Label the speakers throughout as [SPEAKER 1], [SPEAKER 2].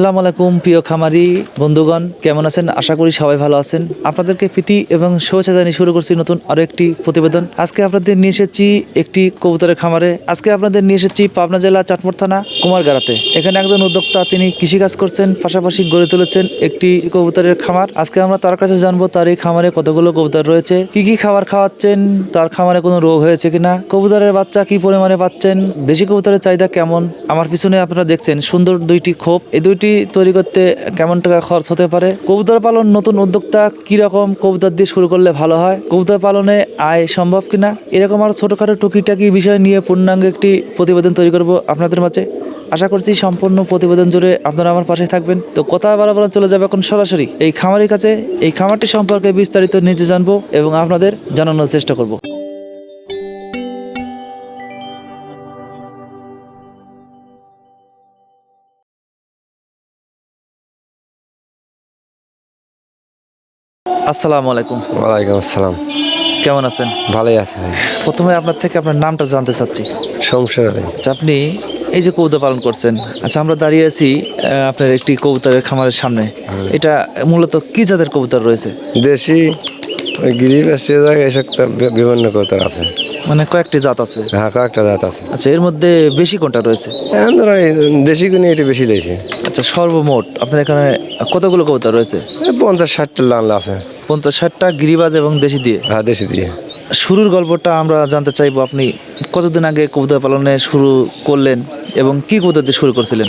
[SPEAKER 1] আসসালামু আলাইকুম, প্রিয় খামারি বন্ধুগণ, কেমন আছেন? আশা করি সবাই ভালো আছেন। আপনাদেরকে প্রীতি এবং শুভেচ্ছা জানিয়ে শুরু করছি নতুন আরও একটি প্রতিবেদন। আজকে আপনাদের নিয়ে এসেছি একটি কবুতরের খামারে। আজকে আপনাদের নিয়ে এসেছি পাবনা জেলা চাটমোর থানা, কুমারগাড়াতে। এখানে একজন উদ্যোক্তা, তিনি কৃষিকাজ করছেন, পাশাপাশি গড়ে তুলেছেন একটি কবুতরের খামার। আজকে আমরা তার কাছে জানব, তার এই খামারে কতগুলো কবুতর রয়েছে, কি কি খাবার খাওয়াচ্ছেন, তার খামারে কোনো রোগ হয়েছে কিনা, কবুতরের বাচ্চা কি পরিমাণে পাচ্ছেন, দেশি কবুতরের চাহিদা কেমন, আমার পিছনে আপনারা দেখছেন সুন্দর দুইটি খোপ। এই দুইটি তৈরি করতে কেমন টাকা খরচ হতে পারে? কবুতর পালন নতুন উদ্যোক্তা কি রকম কবুতর দিয়ে শুরু করলে ভালো হয়? কবুতর পালনে আয় সম্ভব কিনা? এরকম আর ছোটখাটো টুকিটাকি বিষয় নিয়ে পূর্ণাঙ্গ একটি প্রতিবেদন তৈরি করব আপনাদের মাঝে। আশা করছি সম্পূর্ণ প্রতিবেদন জুড়ে আপনারা আমার পাশে থাকবেন। তো কথা বলা বলা চলে যাবে এখন সরাসরি। এই খামারের কাছে এই খামারটি সম্পর্কে বিস্তারিত নিজে জানব এবং আপনাদের জানানোর চেষ্টা করব। আসসালামু আলাইকুম।
[SPEAKER 2] ওয়ালাইকুম আসসালাম।
[SPEAKER 1] কেমন আছেন?
[SPEAKER 2] ভালোই আছে
[SPEAKER 1] প্রথমে আপনার থেকে আপনার নামটা জানতে চাচ্ছি।
[SPEAKER 2] সমস্যা নেই।
[SPEAKER 1] আচ্ছা আপনি এই যে কবুতর পালন করছেন আচ্ছা আমরা দাঁড়িয়ে আছি আপনার একটি কবুতরের খামারের সামনে। এটা মূলত কি জাতের কবুতর রয়েছে?
[SPEAKER 2] দেশি ওই গিরিব এসে জায়গায় এসব বিভিন্ন কৌতর আছে।
[SPEAKER 1] মানে কয়েকটি জাত আছে।
[SPEAKER 2] হ্যাঁ কয়েকটা জাত আছে।
[SPEAKER 1] আচ্ছা এর মধ্যে বেশি কোনটা রয়েছে?
[SPEAKER 2] এখন ধরো দেশি গুনি একটু বেশি লেগেছে
[SPEAKER 1] আচ্ছা সর্বমোট আপনার এখানে কতগুলো কবুতর রয়েছে?
[SPEAKER 2] পঞ্চাশ ষাটটা লাল আছে।
[SPEAKER 1] পঞ্চাশ ষাটটা গিরিবাজ এবং দেশি দিয়ে?
[SPEAKER 2] হ্যাঁ দেশি দিয়ে।
[SPEAKER 1] শুরুর গল্পটা আমরা জানতে চাইব আপনি কতদিন আগে কবুতর পালনে শুরু করলেন এবং কি কবুতর দিয়ে শুরু করছিলেন?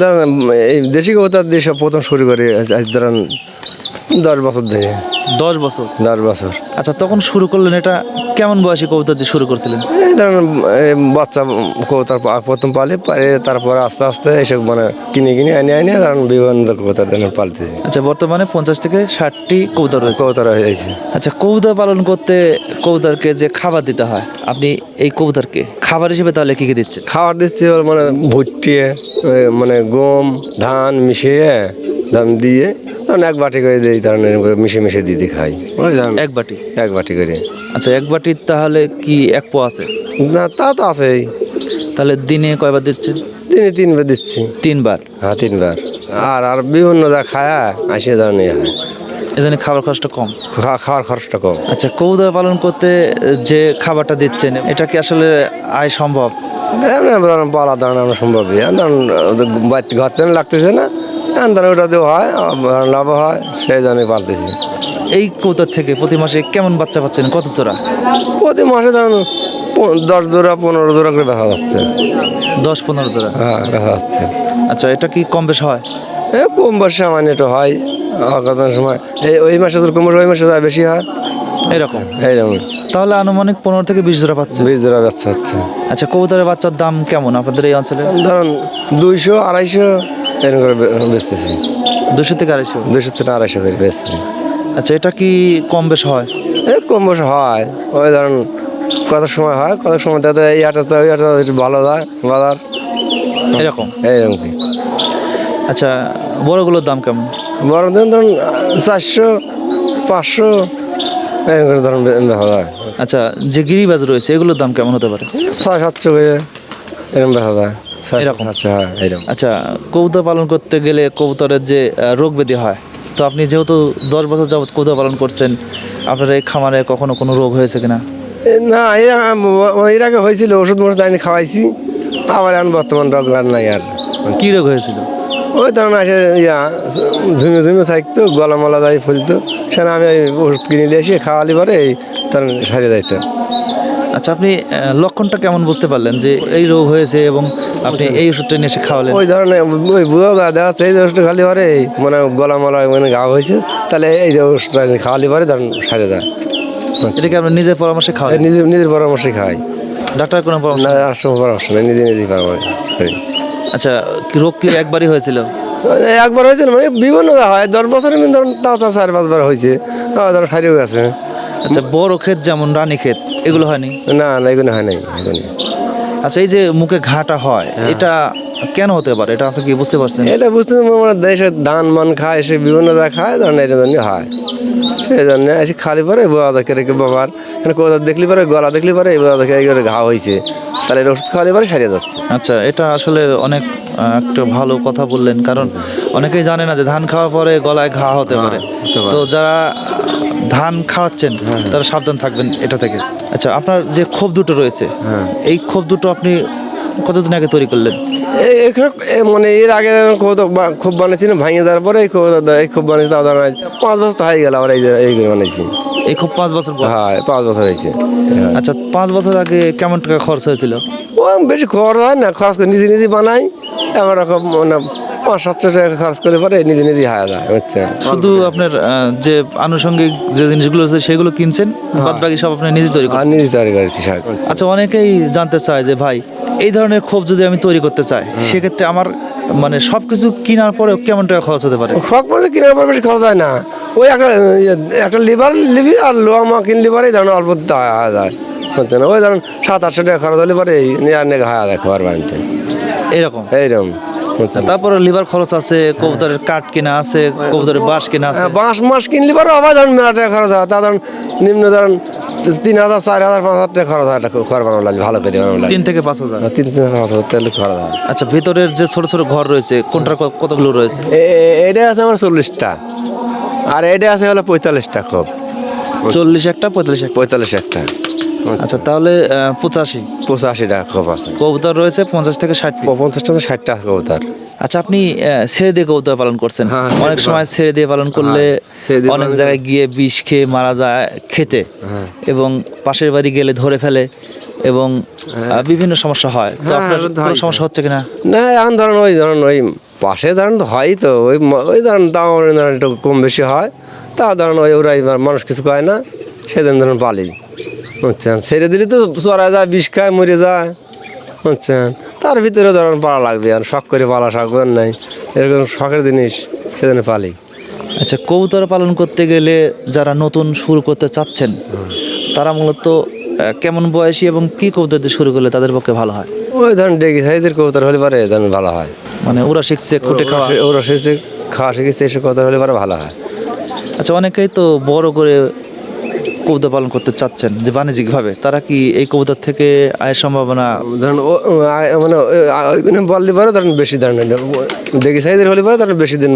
[SPEAKER 2] ধরেন এই দেশি কৌতর দিয়ে সব প্রথম শুরু করে ধরেন দশ বছর ধরে।
[SPEAKER 1] দশ বছর?
[SPEAKER 2] দশ বছর।
[SPEAKER 1] আচ্ছা তখন শুরু করলেন এটা কেমন বয়সে কবুতর দিয়ে শুরু করছিলেন?
[SPEAKER 2] ধরেন বাচ্চা কৌতার প্রথম পালি পারে তারপরে আস্তে আস্তে এসব মানে কিনে কিনে এনে এনে ধরেন বিভিন্ন কৌতার পালতেছি
[SPEAKER 1] আচ্ছা বর্তমানে পঞ্চাশ থেকে ষাটটি কবুতর রয়েছে।
[SPEAKER 2] কৌতার হয়েছে
[SPEAKER 1] আচ্ছা কবুতর পালন করতে কবুতরকে যে খাবার দিতে হয় আপনি এই কবুতরকে খাবার হিসেবে তাহলে কী কী দিচ্ছে
[SPEAKER 2] খাবার দিচ্ছে মানে ভুট্টিয়ে মানে গম ধান মিশিয়ে ধান দিয়ে তখন এক বাটি করে দিই তখন মিশিয়ে দিয়ে দিয়ে খাই।
[SPEAKER 1] এক বাটি?
[SPEAKER 2] এক বাটি করে।
[SPEAKER 1] আচ্ছা এক বাটির তাহলে কি এক পোয়া আছে?
[SPEAKER 2] না তা তো আছেই।
[SPEAKER 1] তাহলে দিনে কয়বার দিচ্ছেন
[SPEAKER 2] দিনে তিনবার দিচ্ছি।
[SPEAKER 1] তিনবার?
[SPEAKER 2] হ্যাঁ তিনবার। আর আর বিভিন্ন যা খায় আসে ধরনের হয়।
[SPEAKER 1] এজন্য খাবার খরচটা কম?
[SPEAKER 2] খাওয়ার খরচটা কম।
[SPEAKER 1] আচ্ছা কবুতর পালন করতে যে খাবারটা দিচ্ছেন এটা কি আসলে আয় সম্ভব?
[SPEAKER 2] ধরেন পালা ধরেন আমরা সম্ভবই। ঘর থেকে লাগতেছে না। ধরেন ওটা দেওয়া হয় লাভ হয় সেই জন্য পালতেছি
[SPEAKER 1] এই কবুতর থেকে প্রতি মাসে কেমন বাচ্চা পাচ্ছেন? কত চোরা
[SPEAKER 2] প্রতি মাসে ধরুন দশ জোড়া পনেরো জোড়া করে দেখা যাচ্ছে।
[SPEAKER 1] দশ পনেরো চোরা
[SPEAKER 2] হ্যাঁ দেখা যাচ্ছে।
[SPEAKER 1] আচ্ছা এটা কি কম বেশ হয়?
[SPEAKER 2] এ কম বর্ষে সামান্য একটু হয়। কত সময় এই ওই মাসে তোর কম ওই মাসে যা বেশি হয়।
[SPEAKER 1] এরকম?
[SPEAKER 2] এইরকম।
[SPEAKER 1] তাহলে আনুমানিক পনেরো থেকে বিশ জোড়া পাচ্ছে।
[SPEAKER 2] বিশ জোড়া বাচ্চা হচ্ছে।
[SPEAKER 1] আচ্ছা কবুতরের বাচ্চার দাম কেমন আপনাদের এই অঞ্চলে?
[SPEAKER 2] ধরুন দুইশো আড়াইশো এরকম করে বেচতেছি।
[SPEAKER 1] দুশো থেকে আড়াইশো?
[SPEAKER 2] দুইশো থেকে আড়াইশো করে বেচতেছি।
[SPEAKER 1] আচ্ছা এটা কি কম বেশ হয়?
[SPEAKER 2] এ কম বর্ষে হয়। ওই ধরুন কত সময় হয়? কত সময় তাতে এই হাটে ওই একটু ভালো যায় বাজার
[SPEAKER 1] এরকম?
[SPEAKER 2] এইরকম কি?
[SPEAKER 1] আচ্ছা বড়গুলোর দাম কেমন?
[SPEAKER 2] বড় দিন ধরুন চারশো পাঁচশো এরকম করে ধরুন দেখা যায়।
[SPEAKER 1] আচ্ছা যে গিরিবাজ রয়েছে এগুলোর দাম কেমন হতে পারে?
[SPEAKER 2] ছয় সাতশো করে এরকম দেখা যায়।
[SPEAKER 1] এরকম?
[SPEAKER 2] আচ্ছা হ্যাঁ এরকম।
[SPEAKER 1] আচ্ছা কবুতর পালন করতে গেলে কবুতরের যে রোগ ব্যাধি হয় তো আপনি যেহেতু দশ বছর যাবত কবুতর পালন করছেন আপনার এই খামারে কখনো কোনো রোগ হয়েছে কিনা?
[SPEAKER 2] না এরা এর আগে হয়েছিল ওষুধ মোষুধ আনি খাওয়াইছি আবার এখন বর্তমান রোগ আর নাই আর।
[SPEAKER 1] কি রোগ হয়েছিল?
[SPEAKER 2] ওই তখন আসে ইয়া ঝুমে ঝুমে থাকতো গলা মলা যাই ফুলতো সেখানে আমি ওষুধ কিনে নিয়ে এসে খাওয়ালি পরে এই তখন সারিয়ে যাইতো
[SPEAKER 1] আচ্ছা আপনি লক্ষণটা কেমন বুঝতে পারলেন যে এই রোগ হয়েছে এবং আপনি এই ওষুধটা নিয়ে এসে খাওয়ালেন?
[SPEAKER 2] ওই ধরনের ওই বুঝা যায় দেখা যাচ্ছে এই ওষুধটা খালি পরে মানে গলা মলা মানে ঘা হয়েছে তাহলে এই যে ওষুধটা খাওয়ালি পরে তখন সারিয়ে দেয়
[SPEAKER 1] এটা কি আপনি নিজের পরামর্শে খাওয়ালেন
[SPEAKER 2] নিজের নিজের পরামর্শে খাই।
[SPEAKER 1] ডাক্তার কোনো পরামর্শ
[SPEAKER 2] না আর পরামর্শ নেই নিজে নিজেই পরামর্শ
[SPEAKER 1] আচ্ছা কি রোগ কি একবারই হয়েছিল?
[SPEAKER 2] একবার হয়েছে না, মানে বিভিন্ন হয় দশ বছরের ধরুন তাও চার পাঁচবার হয়েছে। ধরো সারিয়েও গেছে।
[SPEAKER 1] আচ্ছা বড় ক্ষেত যেমন রানী ক্ষেত এগুলো হয়নি?
[SPEAKER 2] না না এগুলো হয় নাই এগুলো
[SPEAKER 1] আচ্ছা এই যে মুখে ঘাটা হয় এটা কেন হতে পারে? এটা আপনি কি বুঝতে পারছেন?
[SPEAKER 2] এটা বুঝতে আমরা দেশে ধান মান খায় সে বিভিন্ন যা খায় তখন এটা জন্য হয়। সেই জন্য এসে খালি পরে বোয়া দেখে রেখে বাবার কোথাও দেখলি পরে গলা দেখলি পরে এই দেখে এই করে ঘা হয়েছে তাহলে এটা ওষুধ খাওয়ালে পরে সারিয়ে যাচ্ছে।
[SPEAKER 1] আচ্ছা এটা আসলে অনেক একটা ভালো কথা বললেন কারণ অনেকেই জানে না যে ধান খাওয়ার পরে গলায় ঘা হতে পারে। তো যারা ধান খাওয়াচ্ছেন তারা সাবধান থাকবেন এটা থেকে। আচ্ছা আপনার যে ক্ষোভ দুটো রয়েছে
[SPEAKER 2] হ্যাঁ।
[SPEAKER 1] এই ক্ষোভ দুটো আপনি কতদিন আগে তৈরি করলেন?
[SPEAKER 2] মানে এর আগে খুব বানিয়েছি না ভাঙে যাওয়ার পরে এই খুব বানিয়েছি পাঁচ বছর তো হয়ে গেল আবার এই বানিয়েছি।
[SPEAKER 1] এই খুব পাঁচ বছর
[SPEAKER 2] হ্যাঁ পাঁচ বছর হয়েছে। হ্যাঁ।
[SPEAKER 1] আচ্ছা পাঁচ বছর আগে কেমন টাকা খরচ হয়েছিল?
[SPEAKER 2] ও বেশি খরচ হয় না খরচ করে নিজে নিজে বানাই এবার রকম মানে পাঁচ সাতশো টাকা খরচ করে পরে নিজে নিজে হায়া যায় হচ্ছে
[SPEAKER 1] শুধু আপনার যে আনুষঙ্গিক যে জিনিসগুলো আছে সেগুলো কিনছেন বাদ বাকি সব আপনি নিজে তৈরি করেন
[SPEAKER 2] নিজে তৈরি করেছি শাক
[SPEAKER 1] আচ্ছা অনেকেই জানতে চায় যে ভাই এই ধরনের ক্ষোভ যদি আমি তৈরি করতে চাই সেক্ষেত্রে আমার মানে সব কিছু কেনার পরে কেমন টাকা খরচ হতে পারে?
[SPEAKER 2] শখ পড়ছে কেনার পর বেশি খরচ হয় না। ওই একটা ইয়ে, একটা লিভার লিবি আর লোয়া মাকিন লিভারই ধরেন অল্প হায়া যায় হচ্ছে না ওই ধরেন সাত আটশো টাকা খরচ হলে পরে এই নিয়ে আর নেগে হায়া যায় খাবার বানিতে
[SPEAKER 1] এরকম?
[SPEAKER 2] এইরকম। না।
[SPEAKER 1] তারপরে লিভার খরচ আছে কবুতরের কাঠ কেনা আছে কবুতরের বাঁশ কেনা আছে।
[SPEAKER 2] হ্যাঁ, বাঁশ মাস কিনলে পরে আবার ধরেন মেলা টাকা খরচ হয়। তা ধরেন নিম্ন ধরেন তিন হাজার চার হাজার পাঁচ হাজার টাকা খরচ হয় একটা ঘর বানানো লাগে ভালো করে বানানো লাগে।
[SPEAKER 1] তিন থেকে পাঁচ হাজার?
[SPEAKER 2] তিন তিন হাজার পাঁচ হাজার টাকা খরচ হয়।
[SPEAKER 1] আচ্ছা ভেতরের যে ছোট ছোট ঘর রয়েছে কোনটার কতগুলো রয়েছে?
[SPEAKER 2] এটা আছে আমার চল্লিশটা। আর এটা আছে হলো পঁয়তাল্লিশটা খুব।
[SPEAKER 1] চল্লিশ একটা পঁয়তাল্লিশ একটা।
[SPEAKER 2] পঁয়তাল্লিশ একটা।
[SPEAKER 1] আচ্ছা তাহলে পঁচাশি।
[SPEAKER 2] পঁচাশিটা আছে
[SPEAKER 1] কবুতর। রয়েছে পঞ্চাশ থেকে ষাট।
[SPEAKER 2] পঞ্চাশটা তো ষাটটা কবুতর।
[SPEAKER 1] আচ্ছা আপনি ছেড়ে দিয়ে কবুতর পালন করছেন।
[SPEAKER 2] হ্যাঁ,
[SPEAKER 1] অনেক সময় ছেড়ে দিয়ে পালন করলে
[SPEAKER 2] হ্যাঁ,
[SPEAKER 1] অনেক জায়গায় গিয়ে বিষ খেয়ে মারা যায় খেতে
[SPEAKER 2] হ্যাঁ।
[SPEAKER 1] এবং পাশের বাড়ি গেলে ধরে ফেলে এবং বিভিন্ন সমস্যা হয়। তো
[SPEAKER 2] হ্যাঁ,
[SPEAKER 1] আপনার কোনো সমস্যা হচ্ছে কিনা?
[SPEAKER 2] না এখন ধরেন ওই ধরেন ওই পাশে ধরেন তো হয় তো ওই ওই ধরেন দাম ধরেন একটু কম বেশি হয়। তা ধরেন ওই ওরাই মানুষ কিছু কয় না সেদিন ধরেন পালি। বুঝছেন ছেড়ে দিলে তো চড়া যায় বিষ খায় মরে যায়। বুঝছেন তার ভিতরে ধরেন পালা লাগবে আর শখ করে পালা শখ নাই। এরকম শখের জিনিস সেদিন পালি।
[SPEAKER 1] আচ্ছা কবুতর পালন করতে গেলে যারা নতুন শুরু করতে চাচ্ছেন তারা মূলত কেমন বয়সী এবং কি কবুতর দিয়ে শুরু করলে তাদের পক্ষে ভালো হয়?
[SPEAKER 2] ওই ধরেন ডেকি সাইজের কবুতর হলে পারে ধরেন ভালো হয়।
[SPEAKER 1] মানে ওরা শিখছে খুঁটে খাওয়া।
[SPEAKER 2] ওরা- ওরা শিখছে খাওয়া শিখেছে এসে কবুতর হলে পারে ভালো হয়।
[SPEAKER 1] আচ্ছা অনেকেই তো বড় করে কবুতর পালন করতে চাচ্ছেন যে বাণিজ্যিকভাবে তারা কি এই কবুতর থেকে আয়ের সম্ভাবনা
[SPEAKER 2] ধরেন মানে বললে পরে ধরেন বেশি ধরেন দেখি সাইজের হলে পরে ধরেন বেশি দিন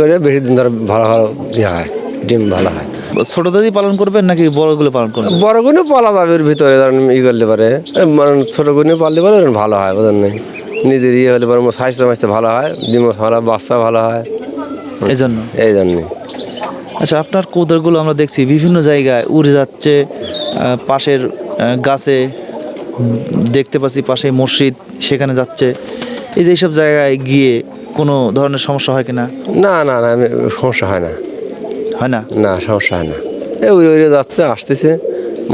[SPEAKER 2] করে বেশি দিন ধরে ভালো ভালো ইয়ে হয় ডিম ভালো হয়।
[SPEAKER 1] ছোটদেরই পালন করবেন নাকি বড়গুলো পালন করবেন?
[SPEAKER 2] বড় গুণে পালা যাবে এর ভিতরে ধরেন ই করলে পারে মানে ছোট গুণে পাললে পরে ভালো হয় বোঝেন নাই? নিজের ইয়ে হলে পরে স্বাস্থ্য মাস্তে ভালো হয় ডিম ভালো হয়, বাচ্চা ভালো হয়।
[SPEAKER 1] এই জন্য
[SPEAKER 2] এই জন্যে
[SPEAKER 1] আচ্ছা আপনার কবুতরগুলো আমরা দেখছি বিভিন্ন জায়গায় উড়ে যাচ্ছে পাশের গাছে দেখতে পাচ্ছি পাশে মসজিদ সেখানে যাচ্ছে। এই যে এইসব জায়গায় গিয়ে কোনো ধরনের সমস্যা হয় কিনা?
[SPEAKER 2] না না না সমস্যা হয় না।
[SPEAKER 1] হয় না?
[SPEAKER 2] না সমস্যা হয় না। এ উড়ে উড়ে যাচ্ছে আসতেছে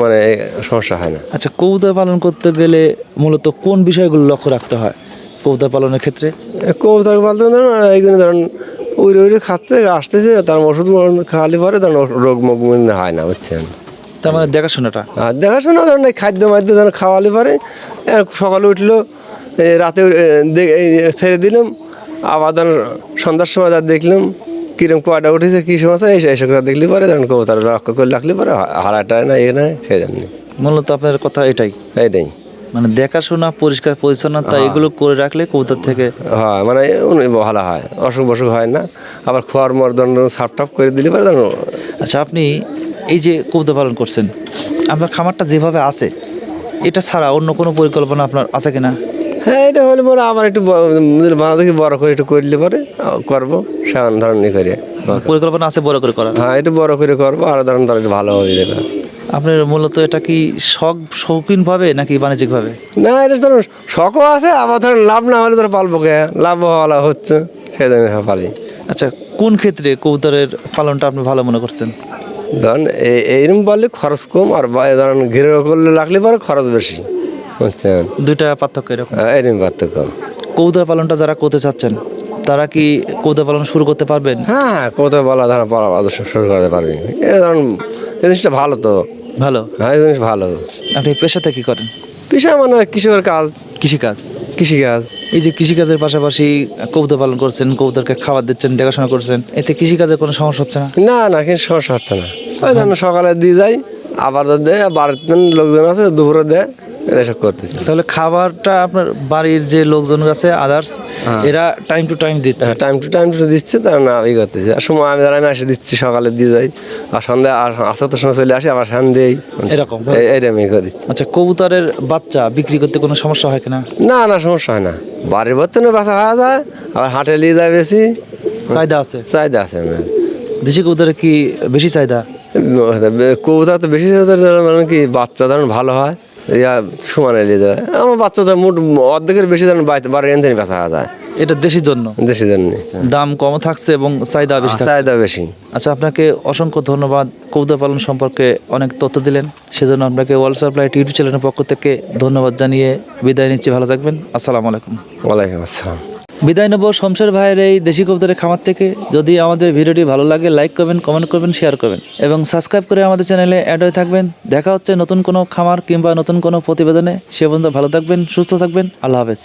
[SPEAKER 2] মানে সমস্যা হয় না।
[SPEAKER 1] আচ্ছা কবুতর পালন করতে গেলে মূলত কোন বিষয়গুলো লক্ষ্য রাখতে হয় কবুতর পালনের ক্ষেত্রে?
[SPEAKER 2] কবুতর ধরুন এইগুলো ধরুন উড়ে উড়ে খাচ্ছে আসতেছে তার ওষুধ খাওয়ালে পরে ওর রোগ মানে হয় না বুঝছেন?
[SPEAKER 1] তার মানে দেখাশোনাটা?
[SPEAKER 2] আর দেখাশোনা ধরুন এই খাদ্য মাদ্য ধরুন খাওয়ালে পরে সকালে উঠল রাতে ছেড়ে দিলাম আবার ধরুন সন্ধ্যার সময় যা দেখলাম কিরম কয়টা উঠেছে কী সমস্যা এই এসব কথা দেখলে পরে ধরুন কবুতর লক্ষ্য করে রাখলে পরে হারাটা না এ না সেই জন্য
[SPEAKER 1] মূলত আপনার কথা এটাই।
[SPEAKER 2] এইটাই
[SPEAKER 1] মানে দেখাশোনা পরিষ্কার পরিচ্ছন্নতা এগুলো করে রাখলে কবুতর থেকে
[SPEAKER 2] হয় মানে ভালো হয় অসুখ বসুখ হয় না। আবার খোয়ার মর দণ্ড সাপ টাপ করে দিলে পরে
[SPEAKER 1] আচ্ছা আপনি এই যে কবুতর পালন করছেন আপনার খামারটা যেভাবে আছে এটা ছাড়া অন্য কোনো পরিকল্পনা আপনার আছে কিনা?
[SPEAKER 2] হ্যাঁ এটা হলে পরে আবার একটু বাঁধা দেখি বড় করে একটু করলে পরে করব সেমন ধরনের করে।
[SPEAKER 1] পরিকল্পনা আছে বড় করে করা
[SPEAKER 2] হ্যাঁ একটু বড় করে করব আর ধরেন তার ভালো হবে দেবে
[SPEAKER 1] আপনার মূলত এটা কি শখ শৌখিন ভাবে নাকি বাণিজ্যিক ভাবে
[SPEAKER 2] না এটা ধরুন শখও আছে আবার ধরুন লাভ না হলে ধরো পালবো কে? লাভ ভালো হচ্ছে জন্য পালি
[SPEAKER 1] আচ্ছা কোন ক্ষেত্রে কবুতরের পালনটা আপনি ভালো মনে করছেন?
[SPEAKER 2] ধরেন এই এইরকম বললে খরচ কম আর ধরেন ঘিরে করলে রাখলে পরে খরচ বেশি বুঝছেন?
[SPEAKER 1] দুইটা পার্থক্য এরকম?
[SPEAKER 2] হ্যাঁ, এইরকম পার্থক্য।
[SPEAKER 1] কবুতর পালনটা যারা করতে চাচ্ছেন তারা কি কবুতর পালন শুরু করতে পারবেন?
[SPEAKER 2] হ্যাঁ কোথাও বলা ধরেন আদর্শ শুরু করতে পারবেন এটা ধরুন জিনিসটা ভালো তো।
[SPEAKER 1] ভালো?
[SPEAKER 2] হ্যাঁ জিনিস ভালো।
[SPEAKER 1] আপনি পেশাতে কি করেন?
[SPEAKER 2] পেশা মানে কৃষকের কাজ।
[SPEAKER 1] কৃষিকাজ?
[SPEAKER 2] কৃষিকাজ।
[SPEAKER 1] এই যে কৃষিকাজের পাশাপাশি কবুতর পালন করছেন কবুতরকে খাবার দিচ্ছেন দেখাশোনা করছেন এতে কৃষিকাজের কোনো সমস্যা হচ্ছে না?
[SPEAKER 2] না না কিন্তু সমস্যা হচ্ছে না। ওই সকালে দিয়ে যাই আবার দেয় বাড়িতে লোকজন আছে দুপুরে দেয় এসব করতেছে।
[SPEAKER 1] তাহলে খাবারটা আপনার বাড়ির যে লোকজন আছে আদার্স এরা টাইম টু টাইম দিচ্ছে?
[SPEAKER 2] হ্যাঁ টাইম টু টাইম টু দিচ্ছে তারা না ই করতেছে। আর সময় আমি আমি এসে দিচ্ছি সকালে দিয়ে যাই। আর সন্ধ্যা আর আসা তো সময় চলে আসি আবার সন্ধ্যেই
[SPEAKER 1] এরকম
[SPEAKER 2] এইরকম ই করে দিচ্ছি।
[SPEAKER 1] আচ্ছা কবুতরের বাচ্চা বিক্রি করতে কোনো সমস্যা হয় কিনা?
[SPEAKER 2] না না সমস্যা হয় না। বাড়ির বর্তমানে বাসা হওয়া যায় আবার হাটে নিয়ে যায় বেশি।
[SPEAKER 1] চাহিদা আছে?
[SPEAKER 2] চাহিদা আছে আমার
[SPEAKER 1] দেশি কবুতরের কি বেশি চাহিদা?
[SPEAKER 2] কবুতর তো বেশি ধরো মানে কি বাচ্চা ধরুন ভালো হয় ইয়া সমানে নিয়ে যায় আমার বাচ্চা তো মোট অর্ধেকের বেশি বাড়িতে বাড়ির এনজেন বেচা যায়।
[SPEAKER 1] এটা দেশের জন্য?
[SPEAKER 2] দেশের জন্য।
[SPEAKER 1] দাম কম থাকছে এবং চাহিদা বেশি থাকছে?
[SPEAKER 2] চাহিদা বেশি।
[SPEAKER 1] আচ্ছা আপনাকে অসংখ্য ধন্যবাদ। কৌদা পালন সম্পর্কে অনেক তথ্য দিলেন। সেজন্য আপনাকে ওয়ার্ল্ড সাপ্লাই ইউটিউব চ্যানেলের পক্ষ থেকে ধন্যবাদ জানিয়ে বিদায় নিচ্ছি। ভালো থাকবেন। আসসালামু আলাইকুম।
[SPEAKER 2] ওয়ালাইকুম আসসালাম।
[SPEAKER 1] বিদায় নেব শমশের ভাইয়ের এই দেশি কবুতরের খামার থেকে। যদি আমাদের ভিডিওটি ভালো লাগে লাইক করবেন কমেন্ট করবেন শেয়ার করবেন। এবং সাবস্ক্রাইব করে আমাদের চ্যানেলে অ্যাড হয়ে থাকবেন। দেখা হচ্ছে নতুন কোনো খামার কিংবা নতুন কোনো প্রতিবেদনে। সে পর্যন্ত ভালো থাকবেন, সুস্থ থাকবেন। আল্লাহ হাফেজ।